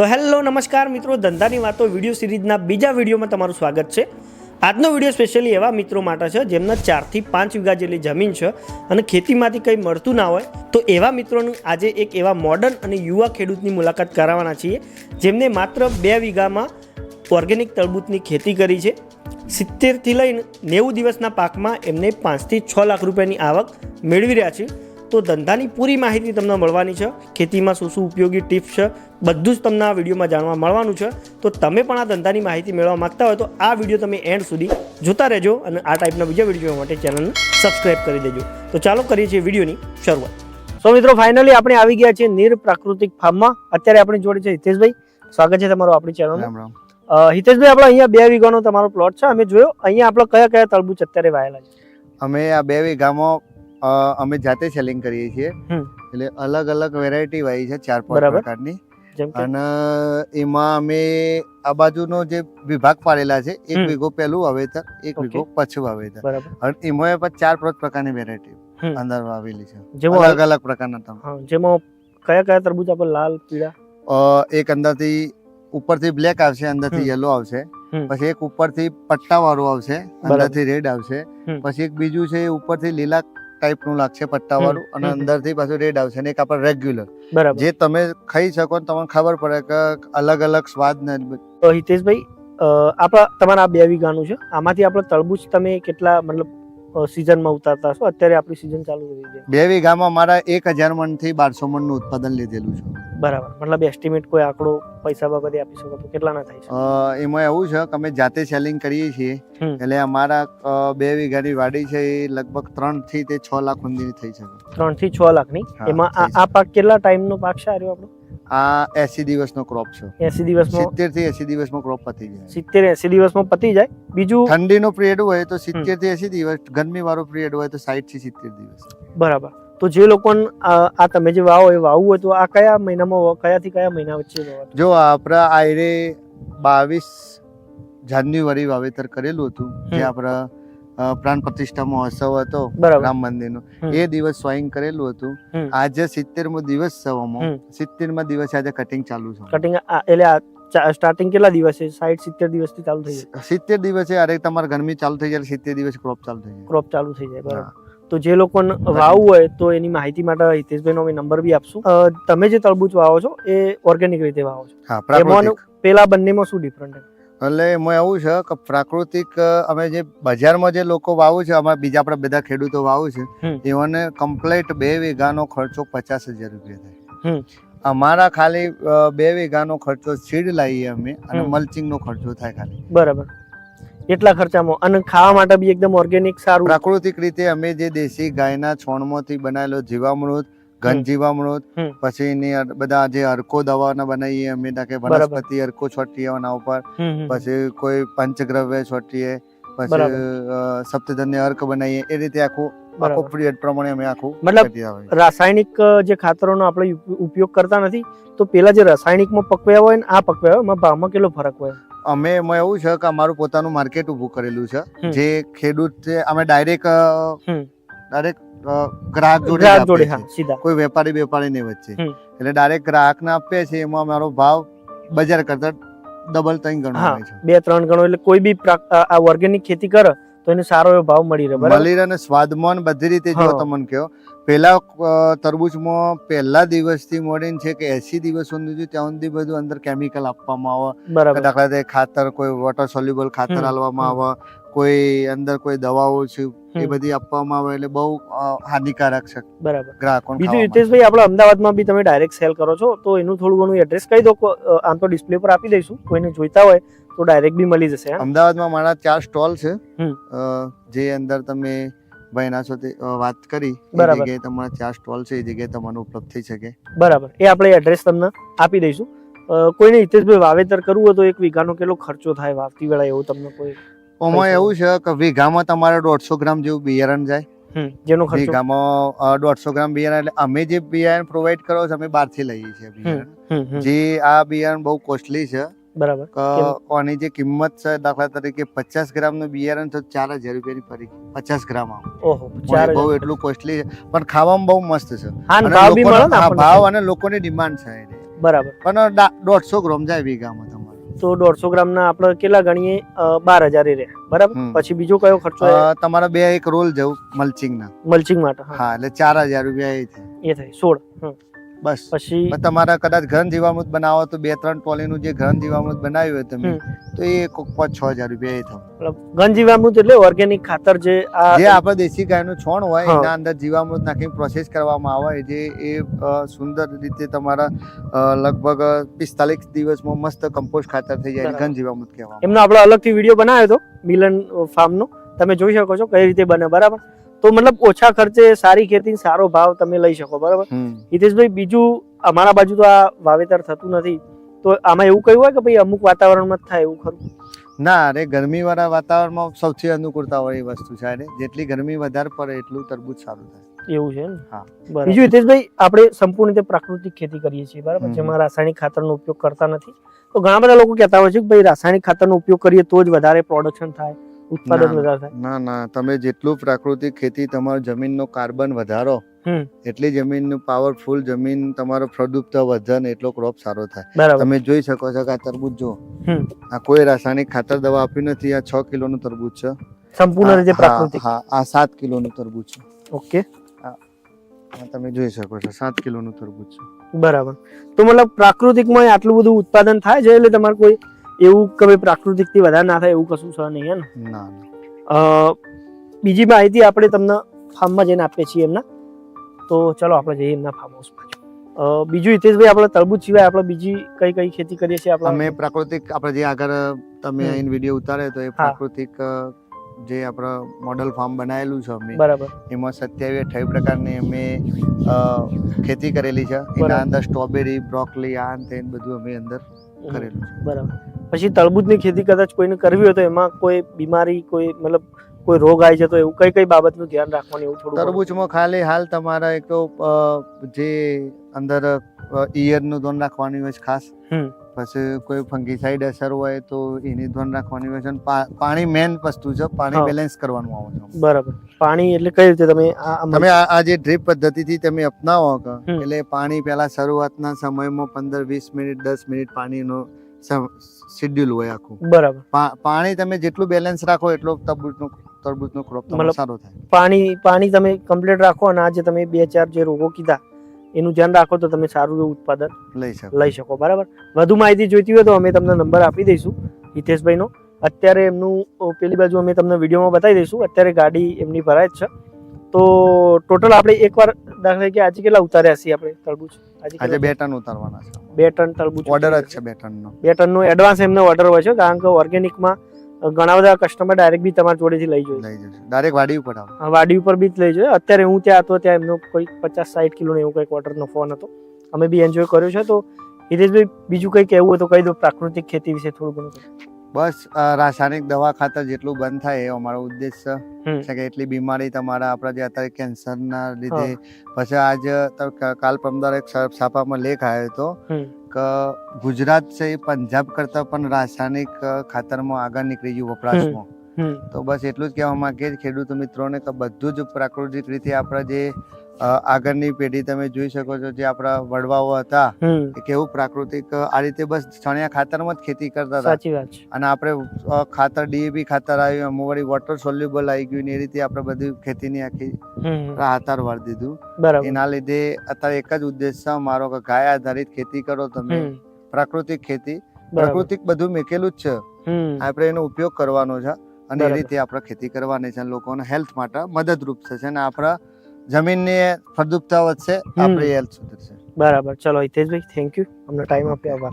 So hello નમસ્કાર મિત્રો. ધંધાની વાતો વીડિયો સિરીઝના બીજા વિડીયોમાં તમારું સ્વાગત છે. આજનો વીડિયો સ્પેશિયલી એવા મિત્રો માટે છે, જેમના ચારથી પાંચ વીઘા જેટલી જમીન છે અને ખેતીમાંથી કંઈ મળતું ના હોય, તો એવા મિત્રોનું આજે એક એવા મોડર્ન અને યુવા ખેડૂતની મુલાકાત કરાવવાના છીએ, જેમને માત્ર બે વીઘામાં ઓર્ગેનિક તરબૂચની ખેતી કરી છે. સિત્તેરથી લઈને નેવું દિવસના પાકમાં એમને પાંચથી છ લાખ રૂપિયાની આવક મેળવી રહ્યા છે. તો ધંધાની પૂરી માહિતી તમને મળવાની છે. ખેતીમાં શું શું ઉપયોગી ટિપ્સ છે બધું જ તમને આ વિડીયોમાં જાણવા મળવાનું છે. તો તમે પણ આ ધંધાની માહિતી મેળવવા માંગતા હોય તો આ વીડિયો તમે એન્ડ સુધી જોતા રહેજો અને આ ટાઈપના બીજા વીડિયો માટે ચેનલને સબસ્ક્રાઇબ કરી દેજો. તો ચાલો કરીએ છીએ વિડીયોની શરૂઆત. સો મિત્રો ફાઇનલી આપણે આવી ગયા છીએ નીર પ્રાકૃતિક ફાર્મમાં. અત્યારે આપણી જોડે છે હિતેશભાઈ. સ્વાગત છે તમારું આપણી ચેનલ હિતેશભાઈ આપણે અહીંયા બે વીઘાનો તમારો પ્લોટ છે. અમે જોયો અહીંયા આપણે કયા કયા તરબૂચ અત્યારે વાયેલા છે? અમે આ બે વીઘામાં અમે જાતે સેલિંગ કરીએ છીએ. એટલે અલગ અલગ વેરાયટી વાવી છે ચાર પાંચ પ્રકારની. અને એમાં અમે આ બાજુનો જે વિભાગ પાડેલા છે એક. વીઘો પહેલું વાવેતર એક. વીઘો પછી વાવેતર. અને એમાં પણ ચાર પાંચ પ્રકારની વેરાયટી અંદર વાવેલી છે. અલગ અલગ પ્રકારના જેમાં કયા કયા તરબૂચ આપણે લાલ પીળા? અ, એક અંદરથી ઉપરથી બ્લેક આવશે અંદરથી યલો આવશે. પછી એક ઉપરથી પટ્ટા વાળું આવશે અંદરથી રેડ આવશે. પછી એક બીજું છે ઉપરથી લીલા ટાઈપનું લાગશે પટ્ટા વાળું અને અંદરથી પાછું રેડ આવશે અને એક આપણે રેગ્યુલર બરાબર. જે તમે ખાઈ શકો ને તમને ખબર પડે કે અલગ અલગ સ્વાદ ને તો હિતેશભાઈ આપણા તમારા આ બે વીઘાનું છે. આમાંથી આપણે તરબૂચ તમે કેટલા મતલબ સિઝનમાં ઉતારતા છો અત્યારે આપણી સિઝન ચાલુ થઈ છે. બે વીઘામાં મારા એક હજાર મણથી બારસો મણનું ઉત્પાદન લીધેલું છે. બરાબર. મતલબ એસ્ટિમેટ કોઈ આંકડો પૈસા બાબતે આપી શકો તો કેટલાના થાય છે? એમાં એવું છે કે અમે જાતે સેલિંગ કરીએ છીએ. એટલે અમારા બે વીઘાની વાડી છે એ લગભગ ત્રણથી તે છ લાખ સુધીની થઈ શકે. ત્રણથી છ લાખની? એમાં આ આ પાક કેટલા ટાઈમનો પાક છે આર્યો આપણો? આ એસી દિવસનો ક્રોપ છે. એસી દિવસમાં સિત્તેરથી એસી દિવસમાં ક્રોપ પતી જાય. સિત્તેર એસી દિવસમાં પતી જાય. બીજું? ઠંડીનો પિરિયડ હોય તો સિત્તેરથી એસી દિવસ ગરમી વાળો પિરિયડ હોય તો સાઠથી સિત્તેર દિવસ. બરાબર. તો જે લોકોને આ તમે જે વાવો એ વાવવું હોય તો આ કયા મહિનામાં કયાથી કયા મહિના વચ્ચે? જો આપણા આયરે બાવીસ જાન્યુઆરી વાવેતર કરેલું હતું જે. આપણા પ્રાણ પ્રતિષ્ઠા મહોત્સવ હતો રામ મંદિરનો. એ દિવસ સોઈંગ કરેલું હતું. આજે સિત્તેર મો દિવસ છે હમ. અમો સિત્તેરમાં દિવસે આજે કટિંગ ચાલુ છે. કટિંગ એટલે સ્ટાર્ટિંગ કેટલા દિવસે? સાઠ સિત્તેર દિવસથી ચાલુ થઈ જાય. સિત્તેર દિવસે અરે તમારે ગરમી ચાલુ થઈ જાય સિત્તેર દિવસ ક્રોપ ચાલુ થઈ જાય. ક્રોપ ચાલુ થઈ જાય બરાબર. તો જે લોકોને વાવવું હોય તો એની માહિતી માટે હિતેશભાઈનો અમે નંબર બી આપશું. તમે જે તરબૂચ વાવો છો એ ઓર્ગેનિક રીતે વાવો છો. એમાં પેલા બંનેમાં શું ડિફરન્ટ એટલે એમાં એવું છે કે પ્રાકૃતિક અમે જે બજારમાં જે લોકો વાવું છે અમારે બીજા આપણા બધા ખેડૂતો વાવું છે. એઓને કમ્પ્લીટ બે વીઘાનો ખર્ચો પચાસ હજાર રૂપિયા થાય. અમારા ખાલી બે વીઘાનો ખર્ચો સીડ લાવીએ અમે અને મલ્ચિંગનો ખર્ચો થાય ખાલી. બરાબર. એટલા ખર્ચામાં. અને ખાવા માટે બી એકદમ ઓર્ગેનિક સારું. પ્રાકૃતિક રીતે અમે જે દેશી ગાયના છોણમાંથી બનાવેલો જીવામૃત ઘન. જીવામૃત પછી એની બધા જે અરકો દવાના બનાવીએ અમે કે વનસ્પતિ અરકો છોટીએ એના ઉપર. પછી કોઈ પંચગ્રવ્ય છોટીએ પછી સપ્તધન્ય અર્ક બનાવીએ એ રીતે આખું આખો પીરિયડ પ્રમાણે અમે આખું મતલબ રાસાયણિક જે ખાતરોનો આપણે ઉપયોગ કરતા નથી તો પેલા જે રાસાયણિકમાં પકવ્યા હોય ને આ પકવ્યા હોય એમાં ભાવમાં કેટલો ફરક હોય? અમે એમાં એવું છે કે અમારું પોતાનું માર્કેટ ઊભું કરેલું છે. જે ખેડૂત છે અમે ડાયરેક્ટ. ડાયરેક્ટ ગ્રાહક જોડે ગ્રાહક જોડે હા સીધા. કોઈ વેપારી વેપારી ની વચ્ચે. એટલે ડાયરેક્ટ ગ્રાહકને આપીએ છીએ એમાં અમારો ભાવ બજાર કરતા ડબલ ત્રણ ગણો હોય છે. બે ત્રણ ગણો એટલે કોઈ બી આ ઓર્ગેનિક ખેતી કરે તો એને સારો એવો ભાવ મળી રહે બરાબર? મળી રહે અને સ્વાદમાં બધી રીતે જો તમને કહો પેલા તરબૂચમાં પહેલા દિવસથી મોડીને છે કે એસી દિવસ સુધી ત્યાં સુધી બધું અંદર કેમિકલ આપવામાં આવે. દાખલા તરીકે ખાતર કોઈ વોટર સોલ્યુબલ ખાતર આપવામાં આવે. કોઈ અંદર કોઈ દવાઓ છે એ બધી આપવામાં આવે એટલે બહુ હાનિકારક છે બરાબર. ગ્રાહકો બીજું હિતેશભાઈ આપણે અમદાવાદમાં બી તમે ડાયરેક્ટ સેલ કરો છો તો એનું થોડું ઘણું એડ્રેસ કહી દો આમ તો ડિસ્પ્લે પર આપી દઈશું. કોઈને જોઈતા હોય તો ડાયરેક્ટ બી મળી જશે અમદાવાદમાં મારા ચાર સ્ટોલ છે. જે અંદર તમે ભાઈના સાથે વાત કરી એ બરાબર. જગ્યાએ તમારા ચાર સ્ટોલ છે એ જગ્યાએ તમને ઉપલબ્ધ થઈ શકે. બરાબર. એ આપણે એડ્રેસ તમને આપી દઈશું. કોઈને હિતેશભાઈ વાવેતર કરવું હોય તો એક વીઘાનો કેટલો ખર્ચો થાય વાવતી વેળા એવું તમને કોઈ ઓમાં એવું છે કે વીઘામાં તમારે દોઢસો ગ્રામ જેવું બિયારણ જાય. જેનો ખર્ચો? વીઘામાં દોઢસો ગ્રામ બિયારણ એટલે અમે જે બિયારણ પ્રોવાઈડ કરો છો અમે બહારથી લઈએ છીએ બિયારણ. જે આ બિયારણ બહુ કોસ્ટલી છે. બરાબર. આની જે કિંમત છે દાખલા તરીકે પચાસ ગ્રામનું બિયારણ તો ચાર હજાર રૂપિયાની પડી પચાસ ગ્રામ ઓહો ચાર બહુ એટલું કોસ્ટલી છે. પણ ખાવામાં બહુ મસ્ત છે. ભાવ અને લોકોની ડિમાન્ડ છે બરાબર. પણ દોઢસો ગ્રામ જાય વીઘામાં તો દોઢસો ગ્રામના આપણે કેટલા ગણીએ? બાર હજાર એ રહ્યા બરાબર પછી બીજો કયો ખર્ચો તમારા બે એક રોલ જવું મલ્ચિંગના મલ્ચિંગ માટે હા. એટલે ચાર હજાર રૂપિયા એ થાય. એ થાય સોળ. બસ. પછી તમારા કદાચ ઘન જીવામૃત બનાવો તો બે ત્રણ પોલીનું જે ઘન જીવામૃત બનાવ્યું હોય તમે તો એ કોક પાંચ છ હજાર રૂપિયા એ થાય મતલબ ઘન જીવામૃત એટલે ઓર્ગેનિક ખાતર જે આ જે આપણા દેશી ગાયનું છોણ હોય એના અંદર જીવામૃત નાખીને પ્રોસેસ કરવામાં આવે જે એ સુંદર રીતે તમારા લગભગ પિસ્તાલીસ દિવસમાં મસ્ત કમ્પોસ્ટ ખાતર થઈ જાય ઘન જીવામૃત કહેવાય એમનો આપણે અલગથી વીડિયો બનાવ્યો હતો મિલન ફાર્મનો. તમે જોઈ શકો છો કઈ રીતે બને બરાબર? તો મતલબ ઓછા ખર્ચે સારી ખેતી સારો ભાવ તમે લઈ શકો બરાબર? હિતેશભાઈ બીજું અમારા બાજુ તો આ વાવેતર થતું નથી. તો આમાં એવું કહ્યું હોય કે ભાઈ અમુક વાતાવરણમાં જ થાય એવું ખરું? ના અરે ગરમી વાળા વાતાવરણમાં સૌથી અનુકૂળતા વાળી વસ્તુ છે અને જેટલી ગરમી વધારે પડે એટલું તરબૂચ સારું થાય. એવું છે ને હા. બરાબર. બીજું હિતેશભાઈ આપણે સંપૂર્ણ રીતે પ્રાકૃતિક ખેતી કરીએ છીએ બરાબર? જેમાં રાસાયણિક ખાતરનો ઉપયોગ કરતા નથી. તો ઘણા બધા લોકો કહેતા હોય છે કે ભાઈ રાસાયણિક ખાતરનો ઉપયોગ કરીએ તો જ વધારે પ્રોડક્શન થાય. ઉત્પાદન વધારે થાય. ના ના તમે જેટલું પ્રાકૃતિક ખેતી તમારો જમીનનો કાર્બન વધારો. એટલી જમીનનું પાવરફુલ જમીન તમારો ફળદ્રુપતા વધન એટલો ક્રોપ સારો થાય. તમે જોઈ શકો છો કે આ તરબૂચ જો આ કોઈ રાસાયણિક ખાતર દવા આપી નથી આ છ કિલોનું તરબૂચ છે. સંપૂર્ણ રીતે પ્રાકૃતિક. હા આ સાત કિલોનું તરબૂચ છે. ઓકે. તમે જોઈ શકો છો સાત કિલોનું તરબૂચ છે. બરાબર. તો મતલબ પ્રાકૃતિકમાં આટલું બધું ઉત્પાદન થાય છે એટલે તમારે કોઈ એવું કે ભાઈ પ્રાકૃતિકથી વધારે ના થાય એવું કશું છે નહીં હે ને? ના બીજી માહિતી આપણે તમને ફાર્મમાં જઈને આપીએ છીએ એમના. તો ચલો આપણે જઈએ એમના ફાર્મ હાઉસ બાજુ હિતેશભાઈ આપણે તરબૂચ સિવાય આપણે બીજી કઈ કઈ ખેતી કરીએ છીએ અમે આપણે પ્રાકૃતિક આપણે જે આગળ તમે. અહીં વીડિયો ઉતારે તો એ પ્રાકૃતિક જે આપણો મોડલ ફાર્મ બનાવેલું છે અમે બરાબર. એમાં સત્યાવીસ અઠાવીસ પ્રકારની અમે ખેતી કરેલી છે. એના અંદર સ્ટ્રોબેરી બ્રોકલી આ તે બધું અમે અંદર કરેલું છે. બરાબર. પછી તરબૂચની ખેતી કદાચ કોઈને કરવી હોય તો એમાં કોઈ બીમારી કોઈ મતલબ કોઈ રોગ આવી જતો એવું કઈ કઈ બાબતનું ધ્યાન રાખવાનું એવું થોડું? તરબૂચમાં ખાલી હાલ તમારા એક તો જે અંદર ઈયરનું ધોન રાખવાની હોય છે ખાસ. પછી કોઈ ફંગીસાઇડ અસર હોય તો એની ધોન રાખવાની હોય છે પાણી મેન વસ્તુ છે પાણી બેલેન્સ કરવાનું આવે છે. બરાબર. પાણી એટલે કઈ રીતે તમે તમે આ આ જે ડ્રીપ પદ્ધતિથી તમે અપનાવો એટલે પાણી પહેલા શરૂઆતના સમયમાં પંદર વીસ મિનિટ દસ મિનિટ પાણીનો શેડ્યુલ હોય આખું. બરાબર. પાણી તમે જેટલું બેલેન્સ રાખો એટલો તરબૂચનો તરબૂચનો ક્રોપ તમારો સારો થાય. પાણી પાણી તમે કમ્પ્લીટ રાખો અને આજે તમે બે ચાર જે રોગો કીધા એનું ધ્યાન રાખો તો તમે સારું એવું ઉત્પાદન લઈ શકો. લઈ શકો બરાબર? વધુ માહિતી જોઈતી હોય તો અમે તમને નંબર આપી દઈશું હિતેશભાઈનો. અત્યારે એમનું પેલી બાજુ અમે તમને વિડીયોમાં બતાવી દઈશું. અત્યારે ગાડી એમની ભરાય જ છે. તો ટોટલ આપણે એકવાર દાખલા તરીકે આજે કેટલા ઉતાર્યા છીએ આપણે તરબૂચ? આજે બે ટન ઉતારવાના છે. બે ટન તરબૂચ ઓર્ડર જ છે. બે ટનનો. બે ટનનો એડવાન્સ એમને ઓર્ડર હોય છે કારણ કે ઓર્ગેનિકમાં ઘણા બધા કસ્ટમર ડાયરેક્ટ બી તમારી જોડેથી લઈ જોઈએ લઈ જશે ડાયરેક્ટ વાડી ઉપર આવે. વાડી ઉપર બી જ લઈ જોઈએ અત્યારે હું ત્યાં હતો ત્યાં એમનો કોઈ પચાસ સાઠ કિલો એવું કંઈક ઓર્ડરનો ફોન હતો. અમે બી એન્જોય કર્યો છે. તો હિતેશભાઈ બીજું કંઈ કહેવું હોય તો કહી દો પ્રાકૃતિક ખેતી વિશે થોડું ઘણું. બસ રાસાયણિક દવા ખાતર જેટલું બંધ થાય એ અમારો ઉદ્દેશ છે. કે એટલી બીમારી તમારા આપણા જે અત્યારે કેન્સરના લીધે પછી આજ કાલ પરમદાર એક છાપામાં લેખ આવ્યો હતો કે ગુજરાત છે એ પંજાબ કરતા પણ રાસાયણિક ખાતરમાં આગળ નીકળી ગયું વપરાશમાં. તો બસ એટલું જ કહેવા માંગે ખેડૂત મિત્રોને કે બધું જ પ્રાકૃતિક રીતે આપણા જે આગળની પેઢી તમે જોઈ શકો છો જે આપણા વડવાઓ હતા કેવું પ્રાકૃતિક આ રીતે બસ છણિયા ખાતરમાં જ ખેતી કરતા હતા. અને આપણે ખાતર ડીએપી ખાતર આવ્યું અમુ વળી વોટર સોલ્યુબલ આવી ગયું એ રીતે આપણે બધી ખેતીની આખી હાથાર વાળી દીધું. એના લીધે અત્યારે એક જ ઉદ્દેશ છે મારો કે ગાય આધારિત ખેતી કરો તમે. પ્રાકૃતિક ખેતી. પ્રાકૃતિક બધું મેકેલું જ છે. આપણે એનો ઉપયોગ કરવાનો છે અને એ રીતે આપણે ખેતી કરવાની છે લોકોને હેલ્થ માટે મદદરૂપ થશે અને આપણા જમીનની ફળદ્રુપતા વધશે. આપણી હેલ્થ સુધરશે. બરાબર. ચલો હિતેશભાઈ થેન્ક યુ અમને ટાઈમ આપ્યો આભાર.